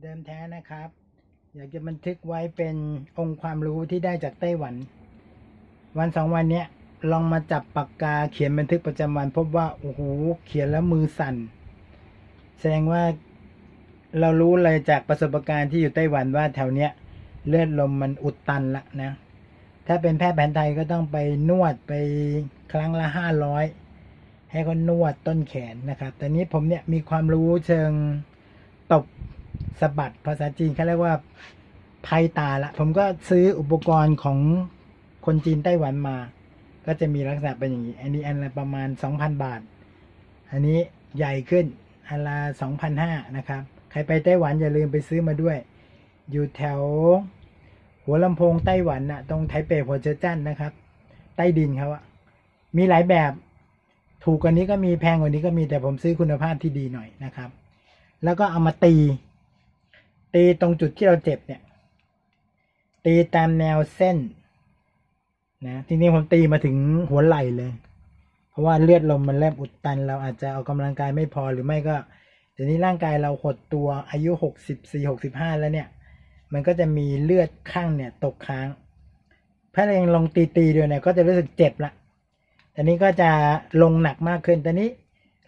เดิมแท้นะครับ อยากจะบันทึกไว้เป็นองค์ความรู้ที่ได้จากไต้หวัน วันสองวันเนี้ยลองมาจับปากกาเขียนบันทึกประจำวัน พบว่าโอ้โหเขียนแล้วมือสั่น แสดงว่าเรารู้เลยจากประสบการณ์ที่อยู่ไต้หวันว่าแถวเนี้ยเลือดลมมันอุดตันละนะ ถ้าเป็นแพทย์แผนไทยก็ต้องไปนวดไปครั้งละห้าร้อยให้เขานวดต้นแขนนะครับแต่นี้ผมเนี่ยมีความรู้เชิง สะบัดภาษาจีนเขาเรียกว่าไพตาละ ผมก็ซื้ออุปกรณ์ของคนจีนไต้หวันมา ก็จะมีลักษณะเป็นอย่างนี้ อันนี้อันละประมาณสองพันบาท อันนี้ใหญ่ขึ้น อันละสองพันห้านะครับ ใครไปไต้หวันอย่าลืมไปซื้อมาด้วย อยู่แถว หัวลำโพงไต้หวันน่ะตรงไทเปหัวเจอจันนะครับ ใต้ดินเขาอะมีหลายแบบ ถูกกว่านี้ก็มีแพงกว่านี้ก็มีแต่ผมซื้อคุณภาพที่ดีหน่อยนะครับ แล้วก็เอามาตี ตีตรงจุดที่เราเจ็บเนี่ย ตีตามแนวเส้นนะทีนี้ผมตีมาถึงหัวไหล่เลย เพราะว่าเลือดลมมันเริ่มอุดตัน เราอาจจะเอากำลังกายไม่พอหรือไม่ก็เดี๋ยวนี้ร่างกายเราหดตัวอายุหกสิบสี่หกสิบห้าแล้วเนี่ย มันก็จะมีเลือดข้างเนี่ยตกค้างถ้าเรายังลงตีตีด้วยเนี่ยก็จะรู้สึกเจ็บละแต่นี้ก็จะลงหนักมากขึ้นแต่นี้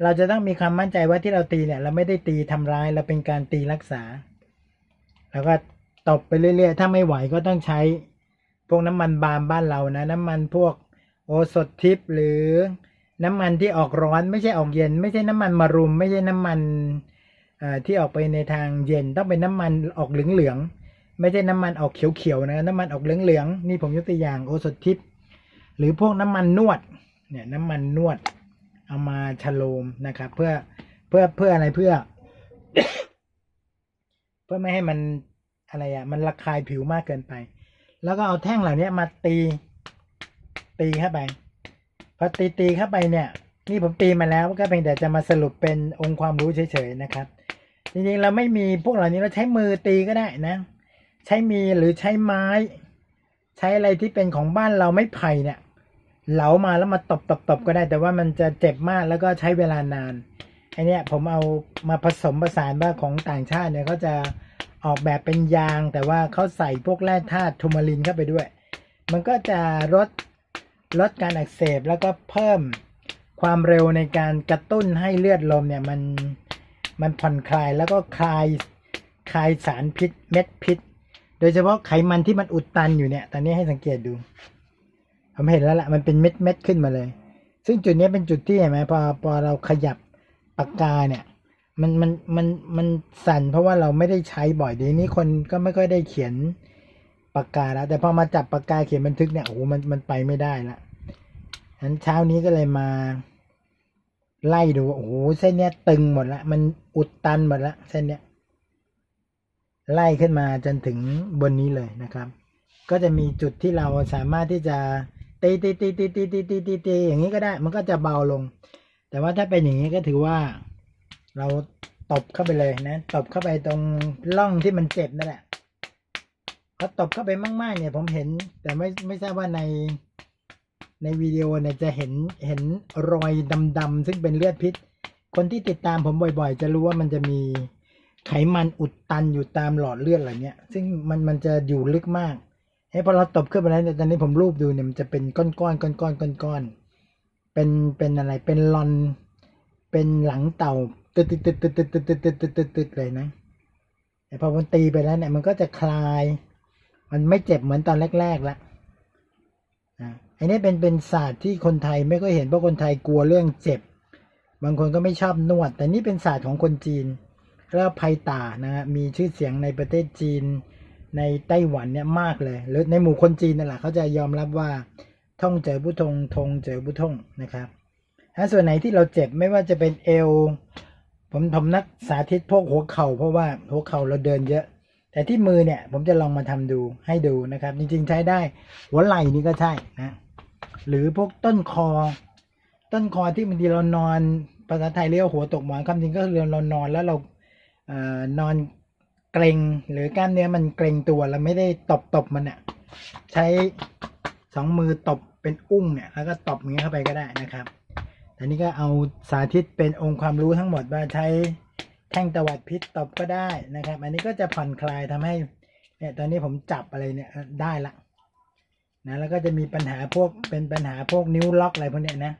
เราจะต้องมีความมั่นใจว่าที่เราตีเนี่ย เราไม่ได้ตีทำร้ายเราเป็นการตีรักษา แล้วก็ตบไปเรื่อยๆ ถ้าไม่ไหวก็ต้องใช้ พวกน้ำมันบาล์มบ้านเรานะ น้ำมันพวกโอสถทิพหรือน้ำมันที่ออกร้อนไม่ใช่ออกเย็น ไม่ใช่น้ำมันมารุม ไม่ใช่น้ำมันอ่อที่ออกไปในทางเย็นต้องเป็นน้ำมันออกเหลืองๆไม่ใช่น้ำมันออกเขียวๆนะน้ำมันออกเหลืองๆนี่ผมยกตัวอย่างโอสถทิพหรือพวกน้ำมันนวดเนี่ยน้ำมันนวด เอามาชโลมนะครับ เพื่อเพื่อเพื่ออะไรเพื่อ พื่อไม่ให้มันอะไรอะ่ะมันระคายผิวมากเกินไป แล้วก็เอาแท่งเหล่านี้มาตี ตีเข้าไป พอตีตีเข้าไปเนี่ย นี่ผมตีมาแล้วก็เพียงแต่จะมาสรุปเป็นองค์ความรู้เฉยๆนะครับ จริงๆเราไม่มีพวกเหล่านี้เราใช้มือตีก็ได้นะ ใช้มีหรือใช้ไม้ ใช้อะไรที่เป็นของบ้านเราไม่ไผ่เนี่ย เหลามาแล้วมาตบตบตบก็ได้ แต่ว่ามันจะเจ็บมากแล้วก็ใช้เวลานาน ไอเนี้ยผมเอามาผสมผสานว่าของต่างชาติเนี่ยเขาจะออกแบบเป็นยาง แต่ว่าเขาใส่พวกแร่ธาตุทูมารินเข้าไปด้วย มันก็จะลดลดการอักเสบแล้วก็เพิ่มความเร็วในการกระตุ้นให้เลือดลมเนี่ยมันมันผ่อนคลายแล้วก็คลายคลายสารพิษเม็ดพิษ โดยเฉพาะไขมันที่มันอุดตันอยู่เนี่ยตอนนี้ให้สังเกตดู ผมเห็นแล้วละมันเป็นเม็ดเม็ดขึ้นมาเลย ซึ่งจุดนี้เป็นจุดที่เห็นไหมพอพอเราขยับ ปากกาเนี่ยมันมันมันมันสั่นเพราะว่าเราไม่ได้ใช้บ่อยเดี๋ยวนี้คนก็ไม่ค่อยได้เขียนปากกาแล้วแต่พอมาจับปากกาเขียนบันทึกเนี่ยโอ้โหมันมันไปไม่ได้ละฉะนั้นเช้านี้ก็เลยมา ไล่ดูโอ้โหเส้นเนี้ยตึงหมดละมันอุดตันหมดละเส้นเนี้ยไล่ขึ้นมาจนถึงบนนี้เลยนะครับ ก็จะมีจุดที่เราสามารถที่จะตีตีตีตีตีตีตีตีอย่างนี้ก็ได้ มันก็จะเบาลง แต่ว่าถ้าเป็นอย่างนี้ก็ถือว่า เราตบเข้าไปเลยนะ ตบเข้าไปตรงร่องที่มันเจ็บนั่นแหละพอตบเข้าไปมากๆ เนี่ยผมเห็น แต่ไม่ไม่ทราบว่าในในวิดีโอเนี่ยจะเห็นเห็นรอยดำๆซึ่งเป็นเลือดพิษ คนที่ติดตามผมบ่อยๆ จะรู้ว่ามันจะมีไขมันอุดตันอยู่ตามหลอดเลือดอะไรเนี่ยซึ่งมันมันจะอยู่ลึกมากเฮ้พอเราตบขึ้นไปแล้วเนี่ยตอนนี้ผมรูปดูเนี่ยมันจะเป็นก้อนก้อนก้อนก้อนก้อนก้อนๆ เป็นเป็นอะไรเป็นลอน เป็นหลังเต่าตึ๊ดตึ๊ดตึ๊ดตึ๊ดตึ๊ดตึ๊ดตึ๊ดตึ๊ดตึ๊ดตึดเลยนะแต่พอมันตีไปแล้วเนี่ยมันก็จะคลาย มันไม่เจ็บเหมือนตอนแรกๆละอะอันนี้เป็นเป็นศาสตร์ที่คนไทยไม่ค่อยเห็นเพราะคนไทยกลัวเรื่องเจ็บ บางคนก็ไม่ชอบนวด แต่นี่เป็นศาสตร์ของคนจีนเรียกว่าไพตานะฮะมีชื่อเสียงในประเทศจีนในไต้หวันเนี่ยมากเลยหรือในหมู่คนจีนนั่นแหละเขาจะยอมรับว่า ท่องเจอผู้ทงทงเจอผู้ทงนะครับถ้าส่วนไหนที่เราเจ็บไม่ว่าจะเป็นเอว ผมผมนักสาธิตพวกหัวเข่าเพราะว่าหัวเข่าเราเดินเยอะ แต่ที่มือเนี่ยผมจะลองมาทำดูให้ดูนะครับ จริงๆใช้ได้ หัวไหล่นี่ก็ใช่นะหรือพวกต้นคอ ต้นคอที่บางทีเรานอนภาษาไทยเรียกว่าหัวตกหมอนคำจริงก็คือเรานอนแล้วเราเออนอนเกรงหรือกล้ามเนื้อมันเกรงตัวเราไม่ได้ตบตบมันเนี่ยใช้สองมือตบ เป็นอุ้งเนี่ยแล้วก็ตบอย่างเงี้ยเข้าไปก็ได้นะครับอันนี้ก็เอาสาธิตเป็นองค์ความรู้ทั้งหมดว่าใช้แท่งตวัดพิษตบก็ได้นะครับ อันนี้ก็จะผ่อนคลายทำให้เนี่ยตอนนี้ผมจับอะไรเนี่ยได้ละนะแล้วก็จะมีปัญหาพวกเป็นปัญหาพวกนิ้วล็อกอะไรพวกเนี้ยนะ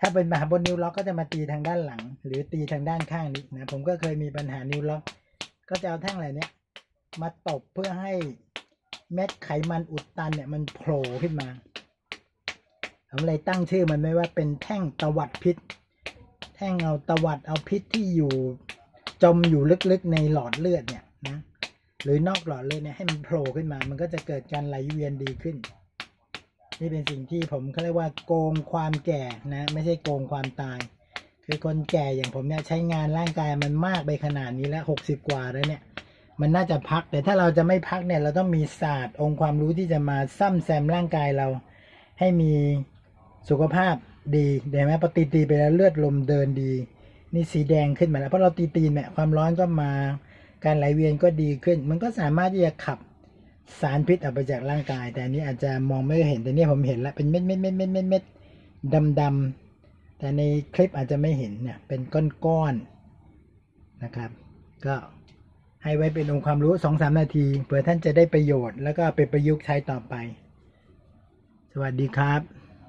ถ้าเป็นปัญหาบนนิ้วล็อกก็จะมาตีทางด้านหลัง หรือตีทางด้านข้างนี้นะผมก็เคยมีปัญหานิ้วล็อก ก็จะเอาแท่งอะไรเนี้ยมาตบเพื่อให้เม็ดไขมันอุดตันเนี่ยมันโผล่ขึ้นมา ผมเลยตั้งชื่อมันไว้ว่าเป็นแท่งตวัดพิษ แท่งเอาตวัดเอาพิษที่อยู่จมอยู่ลึกๆในหลอดเลือดเนี่ยนะหรือนอกหลอดเลือดเนี่ยให้มันโผล่ขึ้นมา มันก็จะเกิดการไหลเวียนดีขึ้น นี่เป็นสิ่งที่ผมเขาเรียกว่าโกงความแก่นะ ไม่ใช่โกงความตาย คือคนแก่อย่างผมเนี่ยใช้งานร่างกายมันมากไปขนาดนี้แล้วหกสิบกว่าแล้วเนี่ยมันน่าจะพัก แต่ถ้าเราจะไม่พักเนี่ย เราต้องมีศาสตร์องค์ความรู้ที่จะมาซ่อมแซมร่างกายเราให้มี สุขภาพดีเดี๋ยวไหมพอตีตีไปแล้วเลือดลมเดินดี นี่สีแดงขึ้นมาแล้วเพราะเราตีตีๆเนี่ยความร้อนก็มาการไหลเวียนก็ดีขึ้น มันก็สามารถที่จะขับสารพิษออกไปจากร่างกาย แต่อันนี้อาจจะมองไม่เห็นแต่นี่ผมเห็นล้วเป็นเม็ดเม็ดเม็ดเม็ดเม็ดเม็ดดำดำแต่ในคลิปอาจจะไม่เห็นเนี่ยเป็นก้อนๆนนะครับ ก็ให้ไว้เป็นองค์ความรู้สองสามนาทีเผื่อท่านจะได้ประโยชน์แล้วก็เอาไปประยุกต์ใช้ต่อไป สวัสดีครับ